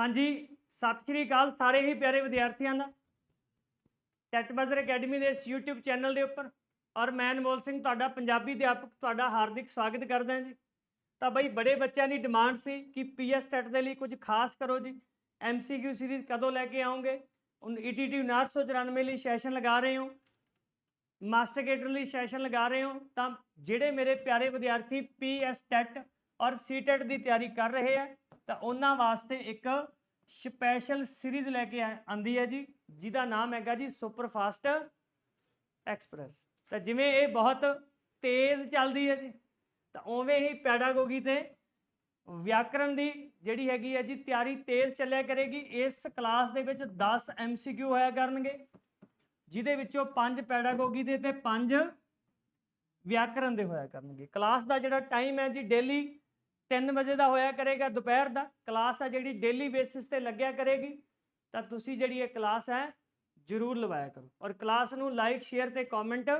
ਹਾਂਜੀ, ਸਤਿ ਸ਼੍ਰੀ ਅਕਾਲ ਸਾਰੇ ਹੀ ਪਿਆਰੇ ਵਿਦਿਆਰਥੀਆਂ ਦਾ। ਟੈਟ ਬਜ਼ਰ ਅਕੈਡਮੀ ਦੇ ਇਸ YouTube ਚੈਨਲ ਦੇ ਉੱਪਰ ਔਰ ਮੈਂ ਅਨਮੋਲ ਸਿੰਘ, ਤੁਹਾਡਾ ਪੰਜਾਬੀ ਅਧਿਆਪਕ, ਤੁਹਾਡਾ ਹਾਰਦਿਕ ਸਵਾਗਤ ਕਰਦਾ ਜੀ। ਤਾਂ ਬਈ ਬੜੇ ਬੱਚਿਆਂ ਦੀ ਡਿਮਾਂਡ ਸੀ ਕਿ ਪੀਐਸ ਟੈਟ ਦੇ ਲਈ ਕੁਝ ਖਾਸ ਕਰੋ ਜੀ। ਐਮਸੀਕਿਊ ਸੀਰੀਜ਼ ਕਦੋਂ ਲੈ ਕੇ ਆਉਂਗੇ ਹੁਣ E ਈਟੀਟੀ 994 ਲਈ ਸੈਸ਼ਨ ਲਗਾ ਰਹੇ ਹੋ। ਮਾਸਟਰ ਕੇਡਰ ਲਈ ਸੈਸ਼ਨ ਲਗਾ ਰਹੇ ਹੋ। ਤਾਂ ਜਿਹੜੇ ਮੇਰੇ ਪਿਆਰੇ ਵਿਦਿਆਰਥੀ ਪੀਐਸ ਟੈਟ ਔਰ ਸੀਟੈਟ ਦੀ ਤਿਆਰੀ ਕਰ ਰਹੇ ਆ ਤਾਂ ਉਹਨਾਂ ਵਾਸਤੇ ਇੱਕ ਸਪੈਸ਼ਲ ਸੀਰੀਜ਼ ਲੈ ਕੇ ਆ- ਆਂਦੀ ਹੈ ਜੀ, ਜਿਹਦਾ ਨਾਮ ਹੈਗਾ ਜੀ ਸੁਪਰ ਫਾਸਟ ਐਕਸਪ੍ਰੈਸ। ਤਾਂ ਜਿਵੇਂ ਇਹ ਬਹੁਤ ਤੇਜ਼ ਚੱਲਦੀ ਹੈ ਜੀ, ਤਾਂ ਉਵੇਂ ਹੀ ਪੈਡਾਗੋਗੀ ਤੇ ਵਿਆਕਰਣ ਦੀ ਜਿਹੜੀ ਹੈਗੀ ਹੈ ਜੀ ਤਿਆਰੀ ਤੇਜ਼ ਚੱਲਿਆ ਕਰੇਗੀ। ਇਸ ਕਲਾਸ ਦੇ ਵਿੱਚ 10 ਐਮਸੀਕਿਊ ਹੋਇਆ ਕਰਨਗੇ, ਜਿਹਦੇ ਵਿੱਚੋਂ 5 ਪੈਡਾਗੋਗੀ ਦੇ ਤੇ 5 ਵਿਆਕਰਣ ਦੇ ਹੋਇਆ ਕਰਨਗੇ। ਕਲਾਸ ਦਾ ਜਿਹੜਾ ਟਾਈਮ ਹੈ ਜੀ, ਡੇਲੀ 3 ਵਜੇ ਦਾ ਹੋਇਆ ਕਰੇਗਾ, ਦੁਪਹਿਰ ਦਾ। ਕਲਾਸ ਹੈ ਜਿਹੜੀ ਡੇਲੀ ਬੇਸਿਸ ਤੇ ਲੱਗਿਆ ਕਰੇਗੀ, ਤਾਂ ਤੁਸੀਂ ਜਿਹੜੀ ਇਹ ਕਲਾਸ ਹੈ, ਜਰੂਰ ਲਵਾਇਆ ਕਰੋ। ਔਰ ਕਲਾਸ ਨੂੰ ਲਾਈਕ ਸ਼ੇਅਰ ਤੇ ਕਮੈਂਟ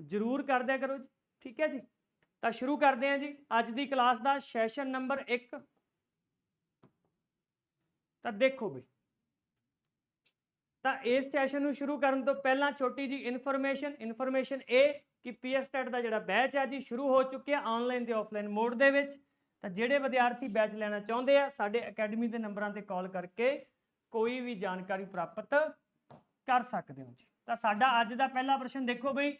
ਜਰੂਰ ਕਰ ਦਿਆ ਕਰੋ ਜੀ। ਠੀਕ ਹੈ ਜੀ? ਤਾਂ ਸ਼ੁਰੂ ਕਰਦੇ ਹਾਂ ਜੀ ਅੱਜ ਦੀ ਕਲਾਸ ਦਾ ਸੈਸ਼ਨ ਨੰਬਰ 1 ਤਾਂ ਦੇਖੋ ਵੀ ਤਾਂ ਇਸ ਸੈਸ਼ਨ ਨੂੰ ਸ਼ੁਰੂ ਕਰਨ ਤੋਂ ਪਹਿਲਾਂ ਛੋਟੀ ਜੀ ਇਨਫੋਰਮੇਸ਼ਨ ਇਨਫੋਰਮੇਸ਼ਨ ਇਹ ਕਿ ਪੀਐਸ ਟੈਟ ਦਾ ਜਿਹੜਾ ਬੈਚ ਹੈ ਜੀ, ਸ਼ੁਰੂ ਹੋ ਚੁੱਕਿਆ ਆਨਲਾਈਨ ਤੇ ਆਫਲਾਈਨ ਮੋਡ ਦੇ ਵਿੱਚ। ਤਾਂ ਜਿਹੜੇ ਵਿਦਿਆਰਥੀ ਬੈਚ ਲੈਣਾ ਚਾਹੁੰਦੇ ਆ, ਸਾਡੇ ਅਕੈਡਮੀ ਦੇ ਨੰਬਰਾਂ ਤੇ ਕਾਲ ਕਰਕੇ ਕੋਈ ਵੀ ਜਾਣਕਾਰੀ ਪ੍ਰਾਪਤ ਕਰ ਸਕਦੇ ਹੋ ਜੀ। ਤਾਂ ਸਾਡਾ ਅੱਜ ਦਾ ਪਹਿਲਾ ਪ੍ਰਸ਼ਨ ਦੇਖੋ ਬਈ,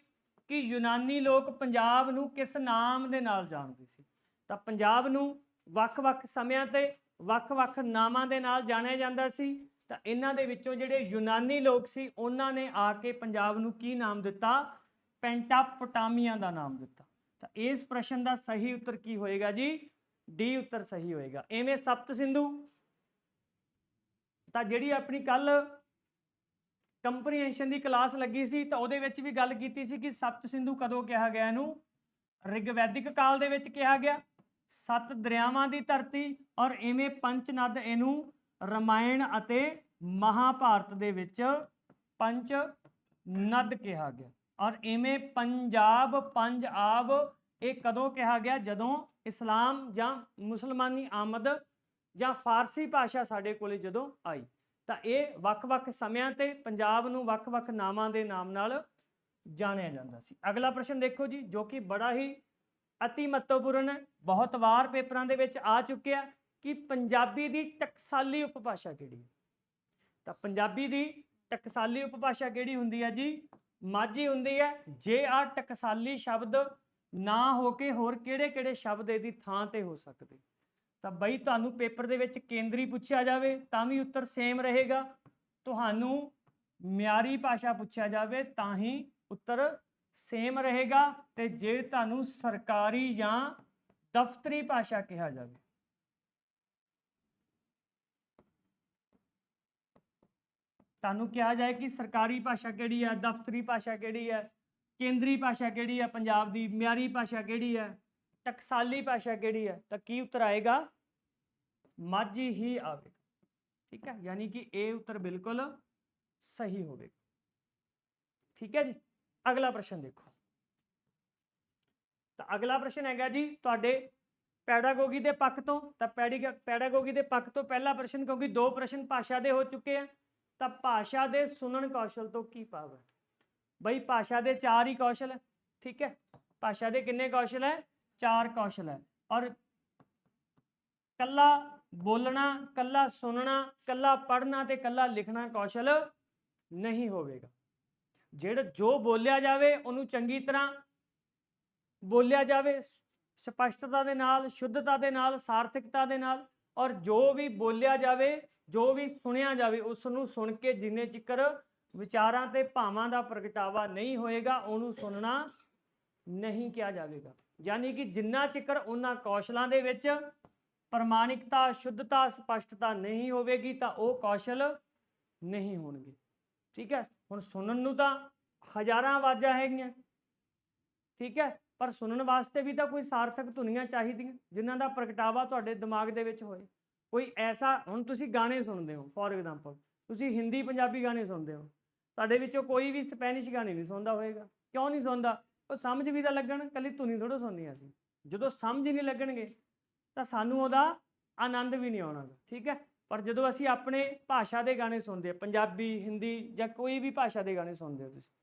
ਕਿ ਯੂਨਾਨੀ ਲੋਕ ਪੰਜਾਬ ਨੂੰ ਕਿਸ ਨਾਮ ਦੇ ਨਾਲ ਜਾਣਦੇ ਸੀ? ਤਾਂ ਪੰਜਾਬ ਨੂੰ ਵੱਖ-ਵੱਖ ਸਮਿਆਂ ਤੇ ਵੱਖ-ਵੱਖ ਨਾਮਾਂ ਦੇ ਨਾਲ ਜਾਣਿਆ ਜਾਂਦਾ ਸੀ। ਤਾਂ ਇਹਨਾਂ ਦੇ ਵਿੱਚੋਂ ਜਿਹੜੇ ਯੂਨਾਨੀ ਲੋਕ ਸੀ, ਉਹਨਾਂ ਨੇ ਆ ਕੇ ਪੰਜਾਬ ਨੂੰ ਕੀ ਨਾਮ ਦਿੱਤਾ? ਪੈਂਟਾਪੋਟਾਮੀਆ ਦਾ ਨਾਮ ਦਿੱਤਾ। ਤਾਂ ਇਸ ਪ੍ਰਸ਼ਨ ਦਾ ਸਹੀ ਉੱਤਰ ਕੀ ਹੋਏਗਾ ਜੀ? ਡੀ ਉੱਤਰ ਸਹੀ ਹੋਏਗਾ। ਐਵੇਂ ਸਪਤ ਸਿੰਧੂ, ਤਾਂ ਜਿਹੜੀ ਆਪਣੀ ਕੱਲ ਕੰਪਰੀਹੈਂਸ਼ਨ ਦੀ ਕਲਾਸ ਲੱਗੀ ਸੀ, ਤਾਂ ਉਹਦੇ ਵਿੱਚ ਵੀ ਗੱਲ ਕੀਤੀ ਸੀ ਕਿ ਸਪਤ ਸਿੰਧੂ ਕਦੋਂ ਕਿਹਾ ਗਿਆ ਇਹਨੂੰ? ਰਿਗਵੈਦਿਕ ਕਾਲ ਦੇ ਵਿੱਚ ਕਿਹਾ ਗਿਆ। ਸੱਤ ਦਰਿਆਵਾਂ ਦੀ ਧਰਤੀ ਔਰ ਐਵੇਂ ਪੰਚ ਨਦ ਇਹਨੂੰ ਰਮਾਇਣ ਅਤੇ ਮਹਾਭਾਰਤ ਦੇ ਵਿੱਚ ਪੰਚ ਨਦ ਕਿਹਾ ਗਿਆ। ਔਰ ਐਵੇਂ ਪੰਜਾਬ, ਪੰਜ ਆਬ ਇਹ ਕਦੋਂ ਕਿਹਾ ਗਿਆ? ਜਦੋਂ ਇਸਲਾਮ ਜਾਂ ਮੁਸਲਮਾਨੀ ਆਮਦ ਜਾਂ ਫਾਰਸੀ ਭਾਸ਼ਾ ਸਾਡੇ ਕੋਲੇ ਜਦੋਂ ਆਈ, ਤਾਂ ਇਹ ਵੱਖ-ਵੱਖ ਸਮਿਆਂ ਤੇ ਪੰਜਾਬ ਨੂੰ ਵੱਖ-ਵੱਖ ਨਾਵਾਂ ਦੇ ਨਾਮ ਨਾਲ ਜਾਣਿਆ ਜਾਂਦਾ ਸੀ। ਅਗਲਾ ਪ੍ਰਸ਼ਨ ਦੇਖੋ ਜੀ, ਜੋ ਕਿ ਬੜਾ ਹੀ ਅਤੀ ਮਹੱਤਵਪੂਰਨ ਹੈ ਬਹੁਤ ਵਾਰ ਪੇਪਰਾਂ ਦੇ ਵਿੱਚ ਆ ਚੁੱਕਿਆ ਕਿ ਪੰਜਾਬੀ ਦੀ ਟਕਸਾਲੀ ਉਪਭਾਸ਼ਾ ਕਿਹੜੀ ਹੈ? ਤਾਂ ਪੰਜਾਬੀ ਦੀ ਟਕਸਾਲੀ ਉਪਭਾਸ਼ਾ ਕਿਹੜੀ ਹੁੰਦੀ ਹੈ ਜੀ? ਮਾਝੀ ਹੁੰਦੀ ਹੈ, ਜੇ ਆ ਟਕਸਾਲੀ ਸ਼ਬਦ ਨਾ ਹੋ ਕੇ ਹੋਰ ਕਿਹੜੇ-ਕਿਹੜੇ ਸ਼ਬਦ ਇਹਦੀ ਥਾਂ ਤੇ ਹੋ ਸਕਦੇ। ਤਾਂ ਬਈ ਤੁਹਾਨੂੰ ਪੇਪਰ ਦੇ ਵਿੱਚ ਕੇਂਦਰੀ ਪੁੱਛਿਆ ਜਾਵੇ ਤਾਂ ਵੀ ਉੱਤਰ ਸੇਮ ਰਹੇਗਾ। ਤੁਹਾਨੂੰ ਮਿਆਰੀ ਭਾਸ਼ਾ ਪੁੱਛਿਆ ਜਾਵੇ ਤਾਂ ਹੀ ਉੱਤਰ ਸੇਮ ਰਹੇਗਾ ਤੇ ਜੇ ਤੁਹਾਨੂੰ ਸਰਕਾਰੀ ਜਾਂ ਦਫ਼ਤਰੀ ਭਾਸ਼ਾ ਕਿਹਾ ਜਾਵੇ। ਤੁਹਾਨੂੰ ਕਿਹਾ ਜਾਏ ਕਿ ਸਰਕਾਰੀ ਭਾਸ਼ਾ ਕਿਹੜੀ ਹੈ, ਦਫ਼ਤਰੀ ਭਾਸ਼ਾ ਕਿਹੜੀ ਹੈ ਕੇਂਦਰੀ ਭਾਸ਼ਾ ਕਿਹੜੀ ਹੈ ਪੰਜਾਬ ਦੀ ਮਿਆਰੀ ਭਾਸ਼ਾ ਕਿਹੜੀ ਹੈ ਟਕਸਾਲੀ ਭਾਸ਼ਾ ਕਿਹੜੀ ਹੈ ਤਾਂ ਕੀ ਉੱਤਰ ਆਏਗਾ? ਮਾਝੀ ਹੀ ਆਵੇਗਾ। ਠੀਕ ਹੈ? ਯਾਨੀ ਕਿ ਇਹ ਉੱਤਰ ਬਿਲਕੁਲ ਸਹੀ ਹੋਵੇਗਾ। ਠੀਕ ਹੈ ਜੀ? ਅਗਲਾ ਪ੍ਰਸ਼ਨ ਦੇਖੋ। ਤਾਂ ਅਗਲਾ ਪ੍ਰਸ਼ਨ ਹੈਗਾ ਜੀ ਤੁਹਾਡੇ ਪੈਡਾਗੋਗੀ ਦੇ ਪੱਖ ਤੋਂ। ਤਾਂ ਪੈਡੀਗਾ ਪੈਡਾਗੋਗੀ ਦੇ ਪੱਖ ਤੋਂ ਪਹਿਲਾ ਪ੍ਰਸ਼ਨ ਕਿਉਂਕਿ ਦੋ ਪ੍ਰਸ਼ਨ ਭਾਸ਼ਾ ਦੇ ਹੋ ਚੁੱਕੇ ਆ। ਤਾਂ ਭਾਸ਼ਾ ਦੇ ਸੁਣਨ ਕੌਸ਼ਲ ਤੋਂ ਕੀ ਭਾਵ ਹੈ? ਬਈ ਭਾਸ਼ਾ ਦੇ ਚਾਰ ਹੀ ਕੌਸ਼ਲ ਹੈ, ਠੀਕ ਹੈ? ਭਾਸ਼ਾ ਦੇ ਕਿੰਨੇ ਕੌਸ਼ਲ ਹੈ? ਚਾਰ ਕੌਸ਼ਲ ਹੈ। ਔਰ ਕੱਲਾ ਬੋਲਣਾ ਕੱਲਾ ਸੁਣਨਾ ਕੱਲਾ ਪੜ੍ਹਨਾ ਤੇ ਕੱਲਾ ਲਿਖਣਾ ਕੌਸ਼ਲ ਨਹੀਂ ਹੋਵੇਗਾ। ਜਿਹੜਾ ਜੋ ਬੋਲਿਆ ਜਾਵੇ, ਉਹਨੂੰ ਚੰਗੀ ਤਰ੍ਹਾਂ ਬੋਲਿਆ ਜਾਵੇ, ਸਪਸ਼ਟਤਾ ਦੇ ਨਾਲ, ਸ਼ੁੱਧਤਾ ਦੇ ਨਾਲ, ਸਾਰਥਿਕਤਾ ਦੇ ਨਾਲ, ਔਰ ਜੋ ਵੀ ਬੋਲਿਆ ਜਾਵੇ, ਜੋ ਵੀ ਸੁਣਿਆ ਜਾਵੇ ਉਸ ਨੂੰ ਸੁਣ ਕੇ ਜਿੰਨੇ ਚਿਕਰ ਵਿਚਾਰਾਂ ਤੇ ਭਾਵਾਂ ਦਾ ਪ੍ਰਗਟਾਵਾ ਨਹੀਂ ਹੋਏਗਾ, ਉਹਨੂੰ ਸੁਣਨਾ ਨਹੀਂ ਕਿਹਾ ਜਾਵੇਗਾ। ਯਾਨੀ ਕਿ ਜਿੰਨਾ ਚਿਕਰ ਉਹਨਾਂ ਕੌਸ਼ਲਾਂ ਦੇ ਵਿੱਚ ਪ੍ਰਮਾਣਿਕਤਾ, ਸ਼ੁੱਧਤਾ, ਸਪਸ਼ਟਤਾ ਨਹੀਂ ਹੋਵੇਗੀ, ਤਾਂ ਉਹ ਕੌਸ਼ਲ ਨਹੀਂ ਹੋਣਗੇ। ਠੀਕ ਹੈ? ਹੁਣ ਸੁਣਨ ਨੂੰ ਤਾਂ ਹਜ਼ਾਰਾਂ ਆਵਾਜ਼ਾਂ ਹੈਗੀਆਂ। ਠੀਕ ਹੈ? ਪਰ ਸੁਣਨ ਵਾਸਤੇ ਵੀ ਤਾਂ ਕੋਈ ਸਾਰਥਕ ਧੁਨੀਆਂ ਚਾਹੀਦੀਆਂ, ਜਿਨ੍ਹਾਂ ਦਾ ਪ੍ਰਗਟਾਵਾ ਤੁਹਾਡੇ ਦਿਮਾਗ ਦੇ ਵਿੱਚ ਹੋਏ। ਕੋਈ ਐਸਾ, ਹੁਣ ਤੁਸੀਂ ਗਾਣੇ ਸੁਣਦੇ ਹੋ, ਫੋਰ ਐਗਜ਼ਾਮਪਲ। ਤੁਸੀਂ ਹਿੰਦੀ, ਪੰਜਾਬੀ ਗਾਣੇ ਸੁਣਦੇ ਹੋ। ਤੁਹਾਡੇ ਵਿੱਚੋਂ ਕੋਈ ਵੀ ਸਪੈਨਿਸ਼ ਗਾਣੇ ਨਹੀਂ ਸੁਣਦਾ ਹੋਏਗਾ। ਕਿਉਂ ਨਹੀਂ ਸੁਣਦਾ? ਉਹ ਸਮਝ ਵੀ ਤਾਂ ਲੱਗਣ ਕੱਲੀ ਧੁਨੀ ਥੋੜਾ ਸੁਣਨੀ ਸੀ ਜਦੋਂ ਸਮਝ ਨਹੀਂ ਲੱਗਣਗੇ, ਤਾਂ ਸਾਨੂੰ ਉਹਦਾ ਆਨੰਦ ਵੀ ਨਹੀਂ ਆਉਣਾ ਠੀਕ ਹੈ? ਪਰ ਜਦੋਂ ਅਸੀਂ ਆਪਣੇ ਭਾਸ਼ਾ ਦੇ ਗਾਣੇ ਸੁਣਦੇ ਆ ਪੰਜਾਬੀ, ਹਿੰਦੀ ਜਾਂ ਕੋਈ ਵੀ ਭਾਸ਼ਾ ਦੇ ਗਾਣੇ ਸੁਣਦੇ ਹੋ ਤੁਸੀਂ,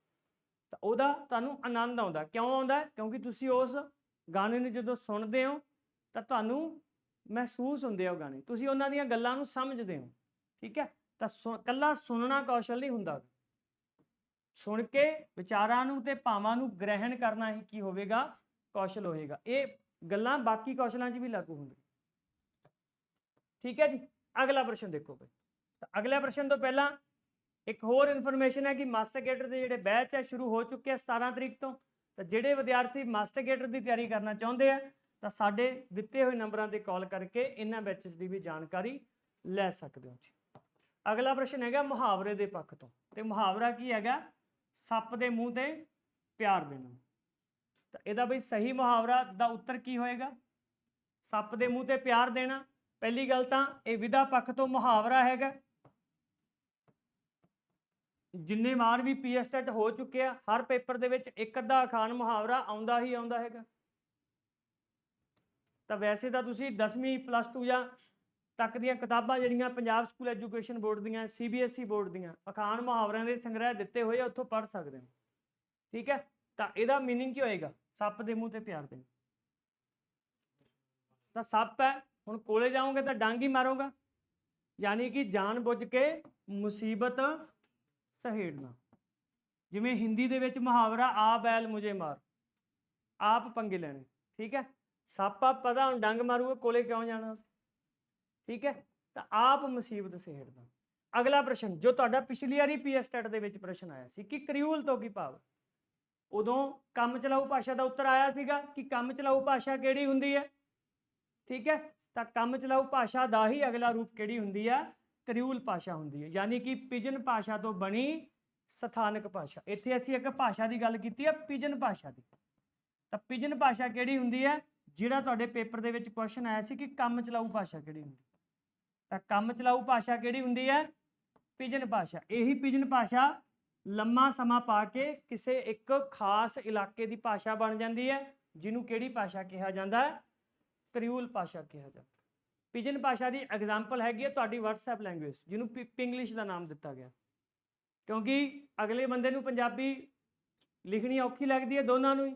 ਤਾਂ ਉਹਦਾ ਤੁਹਾਨੂੰ ਆਨੰਦ ਆਉਂਦਾ। ਕਿਉਂ ਆਉਂਦਾ? ਕਿਉਂਕਿ ਤੁਸੀਂ ਉਸ ਗਾਣੇ ਨੂੰ ਜਦੋਂ ਸੁਣਦੇ ਹੋ, ਤਾਂ ਤੁਹਾਨੂੰ ਮਹਿਸੂਸ ਹੁੰਦੇ ਆ ਉਹ ਗਾਣੇ। ਤੁਸੀਂ ਉਹਨਾਂ ਦੀਆਂ ਗੱਲਾਂ ਨੂੰ ਸਮਝਦੇ ਹੋ, ਠੀਕ ਹੈ? ਤਾਂ ਸੁ- ਕੱਲਾ ਸੁਣਨਾ ਕੌਸ਼ਲ ਨਹੀਂ ਹੁੰਦਾ। ਸੁਣ ਕੇ ਵਿਚਾਰਾਂ ਨੂੰ ਤੇ ਭਾਵਾਂ ਨੂੰ ਗ੍ਰਹਿਣ ਕਰਨਾ ਹੀ ਕੀ ਹੋਵੇਗਾ? ਕੌਸ਼ਲ ਹੋਏਗਾ। ਇਹ ਗੱਲਾਂ ਬਾਕੀ ਕੌਸ਼ਲਾਂ 'ਚ ਵੀ ਲਾਗੂ ਹੁੰਦੀਆਂ। ਠੀਕ ਹੈ ਜੀ? ਅਗਲਾ ਪ੍ਰਸ਼ਨ ਦੇਖੋ ਬਈ। ਤਾਂ ਅਗਲੇ ਪ੍ਰਸ਼ਨ ਤੋਂ ਪਹਿਲਾਂ ਇੱਕ ਹੋਰ ਇਨਫੋਰਮੇਸ਼ਨ ਹੈ ਕਿ ਮਾਸਟਰ ਗੇਟਰ ਦੇ ਜਿਹੜੇ ਬੈਚ ਹੈ, ਸ਼ੁਰੂ ਹੋ ਚੁੱਕੇ ਆ 17 ਤਰੀਕ ਤੋਂ। ਤਾਂ ਜਿਹੜੇ ਵਿਦਿਆਰਥੀ ਮਾਸਟਰ ਗੇਟਰ ਦੀ ਤਿਆਰੀ ਕਰਨਾ ਚਾਹੁੰਦੇ ਆ, ਤਾਂ ਸਾਡੇ ਦਿੱਤੇ ਹੋਏ ਨੰਬਰਾਂ ਤੇ ਕਾਲ ਕਰਕੇ ਇਹਨਾਂ ਬੈਚਸ ਦੀ ਵੀ ਜਾਣਕਾਰੀ ਲੈ ਸਕਦੇ ਹੋ ਜੀ। ਅਗਲਾ ਪ੍ਰਸ਼ਨ ਹੈਗਾ ਮੁਹਾਵਰੇ ਦੇ ਪੱਖ ਤੋਂ। ਤੇ ਮੁਹਾਵਰਾ ਕੀ ਹੈਗਾ? ਸੱਪ ਦੇ ਮੂੰਹ ਤੇ ਪਿਆਰ ਦੇਣਾ। ਤਾਂ ਇਹਦਾ ਬਈ ਸਹੀ ਮੁਹਾਵਰਾ ਦਾ ਉੱਤਰ ਕੀ ਹੋਏਗਾ? ਸੱਪ ਦੇ ਮੂੰਹ ਤੇ ਪਿਆਰ ਦੇਣਾ। ਪਹਿਲੀ ਗੱਲ ਤਾਂ ਇਹ ਵਿਦਾ ਪੱਖ ਤੋਂ ਮੁਹਾਵਰਾ ਹੈਗਾ। ਜਿੰਨੇ ਵਾਰ ਵੀ ਪੀਐਸਟੈਟ ਹੋ ਚੁੱਕੇ ਆ, ਹਰ ਪੇਪਰ ਦੇ ਵਿੱਚ ਇੱਕ ਅੱਧਾ ਅਖਾਣ ਮੁਹਾਵਰਾ ਆਉਂਦਾ ਹੀ ਆਉਂਦਾ ਹੈਗਾ। ਤਾਂ ਵੈਸੇ ਤਾਂ ਤੁਸੀਂ 10ਵੀਂ ਪਲੱਸ 2 ਜਾਂ ਤੱਕ ਦੀਆਂ ਕਿਤਾਬਾਂ ਜਿਹੜੀਆਂ ਪੰਜਾਬ ਸਕੂਲ ਐਜੂਕੇਸ਼ਨ ਬੋਰਡ ਦੀਆਂ ਸੀਬੀਐਸਈ ਬੋਰਡ ਦੀਆਂ, ਅਖਾਣ ਮੁਹਾਵਰਿਆਂ ਦੇ ਸੰਗ੍ਰਹਿ ਦਿੱਤੇ ਹੋਏ ਆ, ਉੱਥੋਂ ਪੜ੍ਹ ਸਕਦੇ ਹੋ। ਠੀਕ ਹੈ? ਤਾਂ ਇਹਦਾ ਮੀਨਿੰਗ ਕੀ ਹੋਏਗਾ? ਸੱਪ ਦੇ ਮੂੰਹ ਤੇ ਪਿਆਰ ਦੇ ਤਾਂ ਸੱਪ ਹੈ, ਹੁਣ ਕੋਲੇ ਜਾਓਗੇ ਤਾਂ ਡਾਂਗ ਹੀ ਮਾਰੋਗਾ। ਯਾਨੀ ਕਿ ਜਾਣ ਬੁੱਝ ਕੇ ਮੁਸੀਬਤ ਸਹੇੜਨਾ। ਜਿਵੇਂ ਹਿੰਦੀ ਦੇ ਵਿੱਚ ਮੁਹਾਵਰਾ, ਆ ਬੈਲ ਮੁਝੇ ਮਾਰ। ਆਪ ਪੰਗੇ ਲੈਣੇ। ਠੀਕ ਹੈ? ਸੱਪ ਆ, ਪਤਾ ਹੁਣ ਡੰਗ ਮਾਰੂਗਾ, ਕੋਲੇ ਕਿਉਂ ਜਾਣਾ? ਠੀਕ ਹੈ? ਤਾਂ ਆਪ ਮੁਸੀਬਤ ਸਹੇੜਨਾ ਅਗਲਾ ਪ੍ਰਸ਼ਨ, ਜੋ ਤੁਹਾਡਾ ਪਿਛਲੀ ਵਾਰੀ ਪੀਐਸਟੈਟ ਦੇ ਵਿੱਚ ਪ੍ਰਸ਼ਨ ਆਇਆ ਸੀ, ਕਿ ਕਰਿਊਲ ਤੋਂ ਕੀ ਭਾਵ? ਉਦੋਂ ਕੰਮ ਚਲਾਊ ਭਾਸ਼ਾ ਦਾ ਉੱਤਰ ਆਇਆ ਸੀਗਾ ਕਿ ਕੰਮ ਚਲਾਊ ਭਾਸ਼ਾ ਕਿਹੜੀ ਹੁੰਦੀ ਹੈ? ਠੀਕ ਹੈ? ਤਾਂ ਕੰਮ ਚਲਾਊ ਭਾਸ਼ਾ ਦਾ ਹੀ ਅਗਲਾ ਰੂਪ ਕਿਹੜੀ ਹੁੰਦੀ ਹੈ ਕਰਿਊਲ ਭਾਸ਼ਾ ਹੁੰਦੀ ਹੈ। ਯਾਨੀ ਕਿ ਪਿਜਨ ਭਾਸ਼ਾ ਤੋਂ ਬਣੀ ਸਥਾਨਕ ਭਾਸ਼ਾ। ਇੱਥੇ ਅਸੀਂ ਇੱਕ ਭਾਸ਼ਾ ਦੀ ਗੱਲ ਕੀਤੀ ਹੈ ਪਿਜਨ ਭਾਸ਼ਾ ਦੀ। ਤਾਂ ਪਿਜਨ ਭਾਸ਼ਾ ਕਿਹੜੀ ਹੁੰਦੀ ਹੈ? ਜਿਹੜਾ ਤੁਹਾਡੇ ਪੇਪਰ ਦੇ ਵਿੱਚ ਕੁਐਸਚਨ ਆਇਆ ਸੀ ਕਿ ਕੰਮ ਚਲਾਊ ਭਾਸ਼ਾ ਕਿਹੜੀ ਹੁੰਦੀ ਤਾਂ ਕੰਮ ਚਲਾਊ ਭਾਸ਼ਾ ਕਿਹੜੀ ਹੁੰਦੀ ਹੈ? ਪਿਜਨ ਭਾਸ਼ਾ। ਇਹੀ ਪਿਜਨ ਭਾਸ਼ਾ ਲੰਮਾ ਸਮਾਂ ਪਾ ਕੇ ਕਿਸੇ ਇੱਕ ਖਾਸ ਇਲਾਕੇ ਦੀ ਭਾਸ਼ਾ ਬਣ ਜਾਂਦੀ ਹੈ, ਜਿਹਨੂੰ ਕਿਹੜੀ ਭਾਸ਼ਾ ਕਿਹਾ ਜਾਂਦਾ? ਹੈ ਕਰਿਊਲ ਭਾਸ਼ਾ ਕਿਹਾ ਜਾਂਦਾ। ਪਿਜਨ ਭਾਸ਼ਾ ਦੀ ਐਗਜ਼ਾਮਪਲ ਹੈਗੀ ਹੈ ਤੁਹਾਡੀ WhatsApp ਲੈਂਗੁਏਜ ਜਿਹਨੂੰ ਪਿੰਗਲਿਸ਼ ਦਾ ਨਾਮ ਦਿੱਤਾ ਗਿਆ। ਕਿਉਂਕਿ ਅਗਲੇ ਬੰਦੇ ਨੂੰ ਪੰਜਾਬੀ ਲਿਖਣੀ ਔਖੀ ਲੱਗਦੀ ਹੈ ਦੋਨਾਂ ਨੂੰ ਹੀ।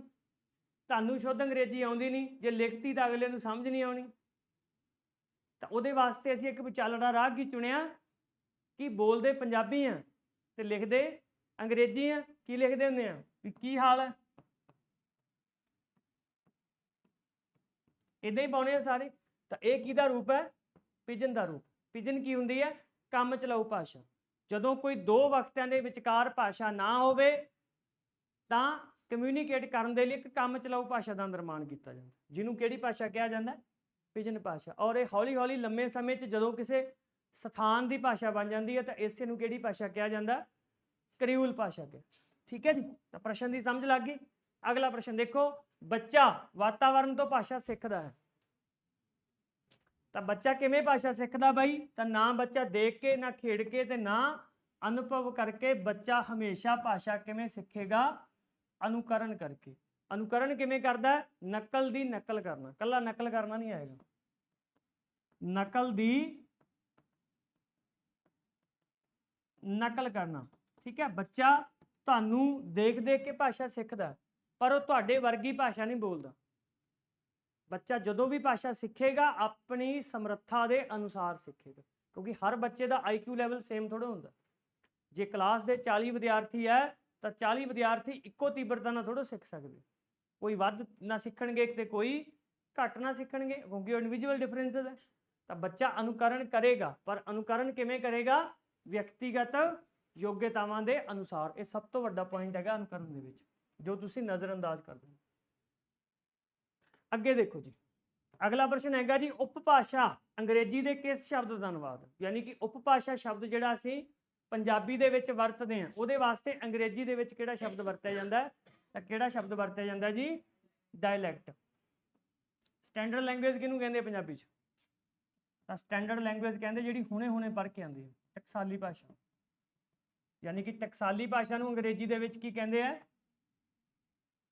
ਤੁਹਾਨੂੰ ਸ਼ੁੱਧ ਅੰਗਰੇਜ਼ੀ ਆਉਂਦੀ ਨਹੀਂ, ਜੇ ਲਿਖਤੀ ਤਾਂ ਅਗਲੇ ਨੂੰ ਸਮਝ ਨਹੀਂ ਆਉਣੀ। ਤਾਂ ਉਹਦੇ ਵਾਸਤੇ ਅਸੀਂ ਇੱਕ ਵਿਚਾਲੜਾ ਰਾਹ ਕੀ ਚੁਣਿਆ? ਕਿ ਬੋਲਦੇ ਪੰਜਾਬੀ ਆ ਤੇ ਲਿਖਦੇ ਅੰਗਰੇਜ਼ੀ ਆ? ਕੀ ਲਿਖਦੇ ਹੁੰਦੇ ਆ? ਵੀ ਕੀ ਹਾਲ ਹੈ ਇਦਾਂ ਹੀ ਪਾਉਣੇ ਆ ਸਾਰੇ। ਤਾਂ ਇਹ ਕਿਹਦਾ ਰੂਪ ਹੈ? ਪਿਜਨ ਦਾ ਰੂਪ। ਪਿਜਨ ਕੀ ਹੁੰਦੀ ਹੈ? ਕੰਮ ਚਲਾਊ ਭਾਸ਼ਾ। ਜਦੋਂ ਕੋਈ ਦੋ ਵਕਤਿਆਂ ਦੇ ਵਿਚਕਾਰ ਭਾਸ਼ਾ ਨਾ ਹੋਵੇ, ਤਾਂ ਕਮਿਊਨੀਕੇਟ ਕਰਨ ਦੇ ਲਈ ਇੱਕ ਕੰਮ ਚਲਾਊ ਭਾਸ਼ਾ ਦਾ ਨਿਰਮਾਣ ਕੀਤਾ ਜਾਂਦਾ। ਜਿਹਨੂੰ ਕਿਹੜੀ ਭਾਸ਼ਾ ਕਿਹਾ ਜਾਂਦਾ? ਪਿਜਨ ਭਾਸ਼ਾ। ਔਰ ਇਹ ਹੌਲੀ ਹੌਲੀ ਲੰਮੇ ਸਮੇਂ 'ਚ ਜਦੋਂ ਕਿਸੇ ਸਥਾਨ ਦੀ ਭਾਸ਼ਾ ਬਣ ਜਾਂਦੀ ਹੈ ਤਾਂ ਇਸੇ ਨੂੰ ਕਿਹੜੀ ਭਾਸ਼ਾ ਕਿਹਾ ਜਾਂਦਾ? ਕਰਿਊਲ ਭਾਸ਼ਾ ਕਿਹਾ। ਠੀਕ ਹੈ ਜੀ? ਤਾਂ ਪ੍ਰਸ਼ਨ ਦੀ ਸਮਝ ਲੱਗ ਗਈ। ਅਗਲਾ ਪ੍ਰਸ਼ਨ ਦੇਖੋ। ਬੱਚਾ ਵਾਤਾਵਰਣ ਤੋਂ ਭਾਸ਼ਾ ਸਿੱਖਦਾ ਹੈ। ਤਾਂ ਬੱਚਾ ਕਿਵੇਂ ਭਾਸ਼ਾ ਸਿੱਖਦਾ ਬਾਈ? ਤਾਂ ਨਾ ਬੱਚਾ ਦੇਖ ਕੇ, ਨਾ ਖੇਡ ਕੇ ਤੇ ਨਾ ਅਨੁਭਵ ਕਰਕੇ ਬੱਚਾ ਹਮੇਸ਼ਾ ਭਾਸ਼ਾ ਕਿਵੇਂ ਸਿੱਖੇਗਾ? ਅਨੁਕਰਨ ਕਰਕੇ। ਅਨੁਕਰਨ ਕਿਵੇਂ ਕਰਦਾ? ਨਕਲ ਦੀ ਨਕਲ ਕਰਨਾ। ਕੱਲਾ ਨਕਲ ਕਰਨਾ ਨਹੀਂ ਆਏਗਾ। ਨਕਲ ਦੀ ਨਕਲ ਕਰਨਾ। ਠੀਕ ਹੈ? ਬੱਚਾ ਤੁਹਾਨੂੰ ਦੇਖ ਦੇਖ ਕੇ ਭਾਸ਼ਾ ਸਿੱਖਦਾ, ਪਰ ਉਹ ਤੁਹਾਡੇ ਵਰਗੀ ਭਾਸ਼ਾ ਨਹੀਂ ਬੋਲਦਾ। ਬੱਚਾ ਜਦੋਂ ਵੀ ਭਾਸ਼ਾ ਸਿੱਖੇਗਾ, ਆਪਣੀ ਸਮਰੱਥਾ ਦੇ ਅਨੁਸਾਰ ਸਿੱਖੇਗਾ। ਕਿਉਂਕਿ ਹਰ ਬੱਚੇ ਦਾ ਆਈਕਿਊ ਲੈਵਲ ਸੇਮ ਥੋੜਾ ਹੁੰਦਾ। ਜੇ ਕਲਾਸ ਦੇ 40 ਵਿਦਿਆਰਥੀ ਹੈ ਤਾਂ 40 ਵਿਦਿਆਰਥੀ ਇੱਕੋ ਤੀਬਰਤਾ ਨਾਲ ਥੋੜਾ ਸਿੱਖ ਸਕਦੇ। ਕੋਈ ਵੱਧ ਨਾ ਸਿੱਖਣਗੇ ਤੇ ਕੋਈ ਘੱਟ ਨਾ ਸਿੱਖਣਗੇ, ਕਿਉਂਕਿ ਉਹ ਇੰਡੀਵਿਜੂਅਲ ਡਿਫਰੈਂਸਸ ਹੈ ਤਾਂ ਬੱਚਾ ਅਨੁਕਰਨ ਕਰੇਗਾ, ਪਰ ਅਨੁਕਰਨ ਕਿਵੇਂ ਕਰੇਗਾ? ਵਿਅਕਤੀਗਤ ਯੋਗਤਾਵਾਂ ਦੇ ਅਨੁਸਾਰ। ਇਹ ਸਭ ਤੋਂ ਵੱਡਾ ਪੁਆਇੰਟ ਹੈਗਾ ਅਨੁਕਰਨ ਦੇ ਵਿੱਚ, ਜੋ ਤੁਸੀਂ ਨਜ਼ਰਅੰਦਾਜ਼ ਕਰ ਦਿੰਦੇ ਹੋ। ਅੱਗੇ ਦੇਖੋ ਜੀ। ਅਗਲਾ ਪ੍ਰਸ਼ਨ ਹੈਗਾ ਜੀ, ਉਪਭਾਸ਼ਾ ਅੰਗਰੇਜ਼ੀ ਦੇ ਕਿਸ ਸ਼ਬਦ ਦਾ ਅਨੁਵਾਦ? ਯਾਨੀ ਕਿ ਉਪਭਾਸ਼ਾ ਸ਼ਬਦ ਜਿਹੜਾ ਅਸੀਂ ਪੰਜਾਬੀ ਦੇ ਵਿੱਚ ਵਰਤਦੇ ਹਾਂ। ਉਹਦੇ ਵਾਸਤੇ ਅੰਗਰੇਜ਼ੀ ਦੇ ਵਿੱਚ ਕਿਹੜਾ ਸ਼ਬਦ ਵਰਤਿਆ ਜਾਂਦਾ ਹੈ? ਤਾਂ ਕਿਹੜਾ ਸ਼ਬਦ ਵਰਤਿਆ ਜਾਂਦਾ ਜੀ? ਡਾਇਲੈਕਟ ਸਟੈਂਡਰਡ ਲੈਂਗੁਏਜ ਕਿਹਨੂੰ ਕਹਿੰਦੇ ਪੰਜਾਬੀ 'ਚ? ਤਾਂ ਸਟੈਂਡਰਡ ਲੈਂਗੁਏਜ ਕਹਿੰਦੇ ਜਿਹੜੀ ਹੁਣੇ ਹੁਣੇ ਪੜ੍ਹ ਕੇ ਆਉਂਦੀ ਹੈ, ਟਕਸਾਲੀ ਭਾਸ਼ਾ। ਯਾਨੀ ਕਿ ਟਕਸਾਲੀ ਭਾਸ਼ਾ ਨੂੰ ਅੰਗਰੇਜ਼ੀ ਦੇ ਵਿੱਚ ਕੀ ਕਹਿੰਦੇ ਆ?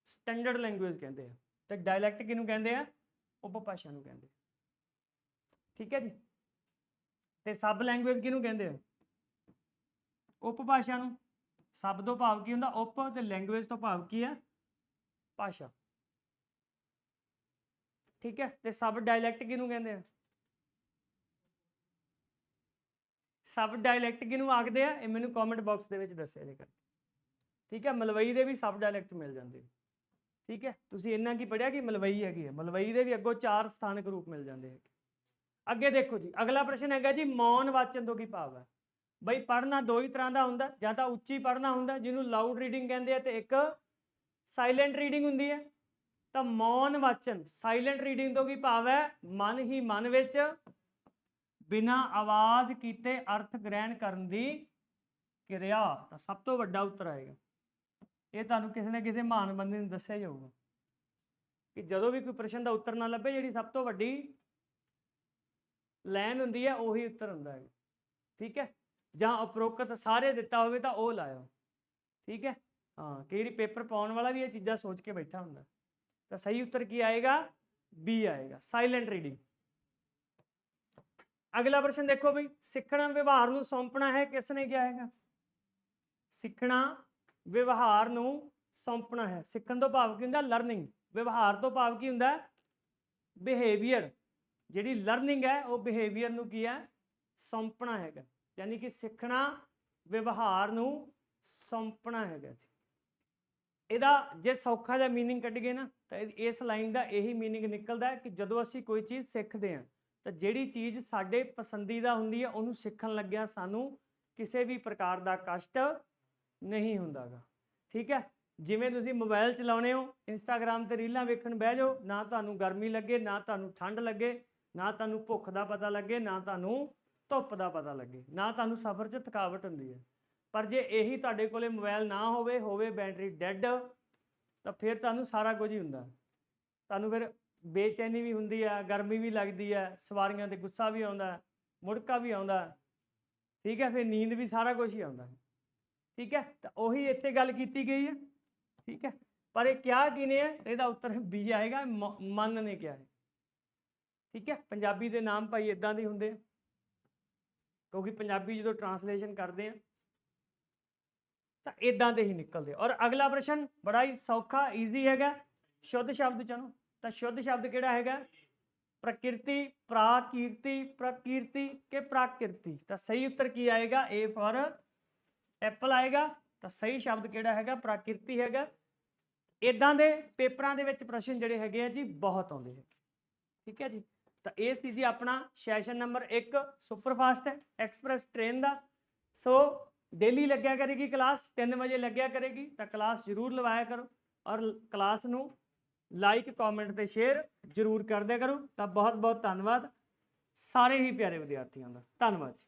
ਸਟੈਂਡਰਡ ਲੈਂਗੁਏਜ ਕਹਿੰਦੇ ਆ। ਤੇ ਡਾਇਲੈਕਟ ਕਿਹਨੂੰ ਕਹਿੰਦੇ ਆ? ਉਪਭਾਸ਼ਾ ਨੂੰ ਕਹਿੰਦੇ ਠੀਕ ਹੈ ਜੀ? ਤੇ ਸਬ ਲੈਂਗੁਏਜ ਕਿਹਨੂੰ ਕਹਿੰਦੇ ਆ? ਉਪ ਭਾਸ਼ਾ ਨੂੰ ਸਬ ਤੋਂ ਭਾਵ ਕੀ ਹੁੰਦਾ? ਉਪ ਤੇ ਲੈਂਗੁਏਜ ਤੋਂ ਭਾਵ ਕੀ ਹੈ ਭਾਸ਼ਾ। ਠੀਕ ਹੈ? ਤੇ ਸਬ ਡਾਇਲੈਕਟ ਕਿਹਨੂੰ ਕਹਿੰਦੇ ਆ? ਸਬ ਡਾਇਲੈਕਟ ਕਿਹਨੂੰ ਆਖਦੇ ਆ? ਇਹ ਮੈਨੂੰ ਕਮੈਂਟ ਬਾਕਸ ਦੇ ਵਿੱਚ ਦੱਸਿਆ ਜੇਕਰ ਠੀਕ ਹੈ? ਮਲਵਈ ਦੇ ਵੀ ਸਬ ਡਾਇਲੈਕਟ ਮਿਲ ਜਾਂਦੇ ਠੀਕ ਹੈ? ਤੁਸੀਂ ਇੰਨਾ ਕੀ ਪੜਿਆ ਕਿ ਮਲਵਈ ਹੈਗੀ ਹੈ ਮਲਵਈ ਦੇ ਵੀ ਅੱਗੋਂ ਚਾਰ ਸਥਾਨਕ ਰੂਪ ਮਿਲ ਜਾਂਦੇ ਹੈਗੇ। ਅੱਗੇ ਦੇਖੋ ਜੀ, ਅਗਲਾ ਪ੍ਰਸ਼ਨ ਹੈਗਾ ਜੀ, ਮੌਨ ਵਾਚਨ ਤੋਂ ਕੀ ਭਾਵ ਹੈ? ਬਈ ਪੜ੍ਹਨਾ ਦੋ ਹੀ ਤਰ੍ਹਾਂ ਦਾ ਹੁੰਦਾ, ਜਾਂ ਤਾਂ ਉੱਚੀ ਪੜ੍ਹਨਾ ਹੁੰਦਾ, ਜਿਹਨੂੰ ਲਾਊਡ ਰੀਡਿੰਗ ਕਹਿੰਦੇ ਆ ਤੇ ਇੱਕ ਸਾਇਲੈਂਟ ਰੀਡਿੰਗ ਹੁੰਦੀ ਹੈ। ਤਾਂ ਮੌਨ ਵਾਚਨ ਸਾਇਲੈਂਟ ਰੀਡਿੰਗ ਤੋਂ ਕੀ ਭਾਵ ਹੈ? ਮਨ ਹੀ ਮਨ ਵਿੱਚ ਬਿਨਾਂ ਆਵਾਜ਼ ਕੀਤੇ ਅਰਥ ਗ੍ਰਹਿਣ ਕਰਨ ਦੀ ਕਿਰਿਆ। ਤਾਂ ਸਭ ਤੋਂ ਵੱਡਾ ਉੱਤਰ ਆਏਗਾ। ਇਹ ਤੁਹਾਨੂੰ ਕਿਸੇ ਨਾ ਕਿਸੇ ਮਹਾਨ ਬੰਦੇ ਨੇ ਦੱਸਿਆ ਹੀ ਹੋਊਗਾ। ਕਿ ਜਦੋਂ ਵੀ ਕੋਈ ਪ੍ਰਸ਼ਨ ਦਾ ਉੱਤਰ ਨਾ ਲੱਭੇ, ਜਿਹੜੀ ਸਭ ਤੋਂ ਵੱਡੀ ਲਾਈਨ ਹੁੰਦੀ ਹੈ, ਉਹੀ ਉੱਤਰ ਹੁੰਦਾ ਹੈ। ਠੀਕ ਹੈ? ਜਾਂ ਉਪਰੋਕਤ ਸਾਰੇ ਦਿੱਤਾ ਹੋਵੇ ਤਾਂ ਉਹ ਲਾਇਓ। ਠੀਕ ਹੈ? ਹਾਂ, ਕਈ ਵਾਰੀ ਪੇਪਰ ਪਾਉਣ ਵਾਲਾ ਵੀ ਇਹ ਚੀਜ਼ਾਂ ਸੋਚ ਕੇ ਬੈਠਾ ਹੁੰਦਾ। ਤਾਂ ਸਹੀ ਉੱਤਰ ਕੀ ਆਏਗਾ? ਬੀ ਆਏਗਾ ਸਾਇਲੈਂਟ ਰੀਡਿੰਗ ਅਗਲਾ ਪ੍ਰਸ਼ਨ ਦੇਖੋ ਬਈ, ਸਿੱਖਣਾ ਵਿਵਹਾਰ ਨੂੰ ਸੌਂਪਣਾ ਹੈ, ਕਿਸ ਨੇ ਕਿਹਾ ਹੈਗਾ? ਸਿੱਖਣਾ ਵਿਵਹਾਰ ਨੂੰ ਸੌਂਪਣਾ ਹੈ। ਸਿੱਖਣ ਤੋਂ ਭਾਵ ਕੀ ਹੁੰਦਾ? ਲਰਨਿੰਗ ਵਿਵਹਾਰ ਤੋਂ ਭਾਵ ਕੀ ਹੁੰਦਾ? ਬਿਹੇਵੀਅਰ ਜਿਹੜੀ ਲਰਨਿੰਗ ਹੈ, ਉਹ ਬਿਹੇਵੀਅਰ ਨੂੰ ਕੀ ਹੈ? ਸੌਂਪਣਾ ਹੈਗਾ। ਯਾਨੀ ਕਿ ਸਿੱਖਣਾ, ਵਿਵਹਾਰ ਨੂੰ ਸੌਂਪਣਾ ਹੈਗਾ ਜੀ। ਇਹਦਾ ਜੇ ਸੌਖਾ ਜਿਹਾ ਮੀਨਿੰਗ ਕੱਢੀਏ ਨਾ, ਤਾਂ ਇਹ- ਇਸ ਲਾਈਨ ਦਾ ਇਹੀ ਮੀਨਿੰਗ ਨਿਕਲਦਾ ਹੈ ਕਿ ਜਦੋਂ ਅਸੀਂ ਕੋਈ ਚੀਜ਼ ਸਿੱਖਦੇ ਹਾਂ, ਤਾਂ ਜਿਹੜੀ ਚੀਜ਼ ਸਾਡੇ ਪਸੰਦੀਦਾ ਹੁੰਦੀ ਹੈ, ਉਹਨੂੰ ਸਿੱਖਣ ਲੱਗਿਆ ਸਾਨੂੰ ਕਿਸੇ ਵੀ ਪ੍ਰਕਾਰ ਦਾ ਕਸ਼ਟ ਨਹੀਂ ਹੁੰਦਾਗਾ। ਠੀਕ ਹੈ? ਜਿਵੇਂ ਤੁਸੀਂ ਮੋਬਾਈਲ ਚਲਾਉਣੇ ਹੋ ਇੰਸਟਾਗ੍ਰam ਤੇ ਰੀਲਾਂ ਵੇਖਣ ਬਹਿ ਜਾਓ, ਨਾ ਤੁਹਾਨੂੰ ਗਰਮੀ ਲੱਗੇ, ਨਾ ਤੁਹਾਨੂੰ ਠੰਡ ਲੱਗੇ, ਨਾ ਤੁਹਾਨੂੰ ਭੁੱਖ ਦਾ ਪਤਾ ਲੱਗੇ, ਨਾ ਤੁਹਾਨੂੰ ਧੁੱਪ ਦਾ ਪਤਾ ਲੱਗੇ। ਨਾ ਤੁਹਾਨੂੰ ਸਫ਼ਰ 'ਚ ਥਕਾਵਟ ਹੁੰਦੀ ਹੈ। ਪਰ ਜੇ ਇਹੀ ਤੁਹਾਡੇ ਕੋਲੇ ਮੋਬਾਈਲ ਨਾ ਹੋਵੇ ਹੋਵੇ ਬੈਟਰੀ ਡੈੱਡ, ਤਾਂ ਫਿਰ ਤੁਹਾਨੂੰ ਸਾਰਾ ਕੁਝ ਹੀ ਹੁੰਦਾ। ਤੁਹਾਨੂੰ ਫਿਰ ਬੇਚੈਨੀ ਵੀ ਹੁੰਦੀ ਹੈ, ਗਰਮੀ ਵੀ ਲੱਗਦੀ ਹੈ, ਸਵਾਰੀਆਂ ਤੇ ਗੁੱਸਾ ਵੀ ਆਉਂਦਾ, ਮੁੜਕਾ ਵੀ ਆਉਂਦਾ। ਠੀਕ ਹੈ, ਫਿਰ ਨੀਂਦ ਵੀ ਸਾਰਾ ਕੁਝ ਹੀ ਆਉਂਦਾ। ਠੀਕ ਹੈ, ਤਾਂ ਉਹੀ ਇੱਥੇ ਗੱਲ ਕੀਤੀ ਗਈ ਹੈ। ਠੀਕ ਹੈ, ਪਰ ਇਹ ਕਿਹਾ ਕਿਨੇ ਹੈ? ਇਹਦਾ ਉੱਤਰ ਬੀ ਆਏਗਾ, ਮ- ਮਨ ਨੇ ਕਿਹਾ ਹੈ। ਠੀਕ ਹੈ, ਪੰਜਾਬੀ ਦੇ ਨਾਮ ਭਾਈ ਇਦਾਂ ਦੇ ਹੁੰਦੇ ਆ। ਕਿਉਂਕਿ ਪੰਜਾਬੀ ਜਦੋਂ ਟਰਾਂਸਲੇਸ਼ਨ ਕਰਦੇ ਆ, ਤਾਂ ਇਦਾਂ ਦੇ ਹੀ ਨਿਕਲਦੇ ਔਰ ਅਗਲਾ ਪ੍ਰਸ਼ਨ ਬੜਾ ਹੀ ਸੌਖਾ ਈਜ਼ੀ ਹੈਗਾ। ਸ਼ੁੱਧ ਸ਼ਬਦ ਚਨੋ ਤਾਂ ਸ਼ੁੱਧ ਸ਼ਬਦ ਕਿਹੜਾ ਹੈਗਾ? ਪ੍ਰਕਿਰਤੀ, ਪ੍ਰਾਕੀਰਤੀ, ਪ੍ਰਕੀਰਤੀ ਕਿ ਪ੍ਰਾਕਿਰਤੀ? ਤਾਂ ਸਹੀ ਉੱਤਰ ਕੀ ਆਏਗਾ? A ਫॉर ਐਪਲ ਆਏਗਾ। ਤਾਂ ਸਹੀ ਸ਼ਬਦ ਕਿਹੜਾ ਹੈਗਾ? ਪ੍ਰਾਕਿਰਤੀ ਹੈਗਾ। ਇਦਾਂ ਦੇ ਪੇਪਰਾਂ ਦੇ ਵਿੱਚ ਪ੍ਰਸ਼ਨ ਜਿਹੜੇ ਹੈਗੇ ਆ ਜੀ, ਬਹੁਤ ਆਉਂਦੇ ਹੈ ਠੀਕ ਹੈ ਜੀ? ਤਾਂ ਇਹ ਸੀ ਜੀ ਆਪਣਾ ਸੈਸ਼ਨ ਨੰਬਰ 1 ਸੁਪਰਫਾਸਟ ਹੈ ਐਕਸਪ੍ਰੈਸ ਟ੍ਰੇਨ ਦਾ। ਸੋ ਡੇਲੀ ਲੱਗਿਆ ਕਰੇਗੀ ਕਲਾਸ 3 ਵਜੇ ਲੱਗਿਆ ਕਰੇਗੀ, ਤਾਂ ਕਲਾਸ ਜ਼ਰੂਰ ਲਵਾਇਆ ਕਰੋ ਔਰ ਕਲਾਸ ਨੂੰ ਲਾਈਕ ਕਮੈਂਟ ਤੇ ਸ਼ੇਅਰ ਜ਼ਰੂਰ ਕਰ ਕਰੋ। ਤਾਂ ਬਹੁਤ ਬਹੁਤ ਧੰਨਵਾਦ। ਸਾਰੇ ਹੀ ਪਿਆਰੇ ਵਿਦਿਆਰਥੀਆਂ ਦਾ। ਧੰਨਵਾਦ ਜੀ।